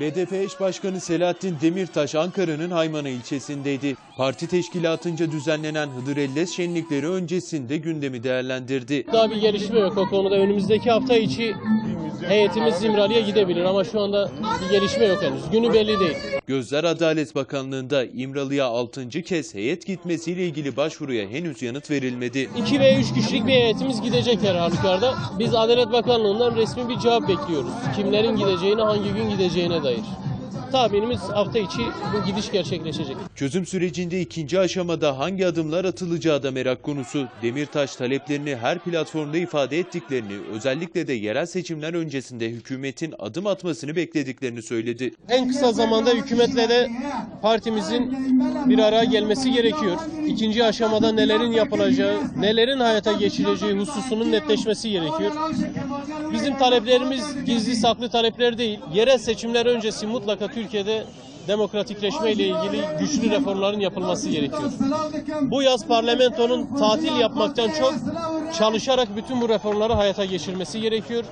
BDP eş başkanı Selahattin Demirtaş Ankara'nın Haymana ilçesindeydi. Parti teşkilatınca düzenlenen Hıdır Ellez şenlikleri öncesinde gündemi değerlendirdi. Daha bir gelişme yok o konuda. Önümüzdeki hafta içi heyetimiz Zimrali'ye gidebilir ama şu anda bir gelişme yok henüz. Günü belli değil. Gözler Adalet Bakanlığı'nda İmralı'ya 6. kez heyet gitmesiyle ilgili başvuruya henüz yanıt verilmedi. 2 veya 3 kişilik bir heyetimiz gidecek her halükarda. Biz Adalet Bakanlığı'ndan resmi bir cevap bekliyoruz. Kimlerin gideceğine, hangi gün gideceğine dair. Tahminimiz hafta içi bu gidiş gerçekleşecek. Çözüm sürecinde ikinci aşamada hangi adımlar atılacağı da merak konusu. Demirtaş taleplerini her platformda ifade ettiklerini, özellikle de yerel seçimler öncesinde hükümetin adım atmasını beklediklerini söyledi. En kısa zamanda hükümetle de partimizin bir araya gelmesi gerekiyor. İkinci aşamada nelerin yapılacağı, nelerin hayata geçirileceği hususunun netleşmesi gerekiyor. Bizim taleplerimiz gizli saklı talepler değil. Yerel seçimler öncesi mutlaka Türkiye'de demokratikleşme ile ilgili güçlü reformların yapılması gerekiyor. Bu yaz parlamentonun tatil yapmaktan çok çalışarak bütün bu reformları hayata geçirmesi gerekiyor.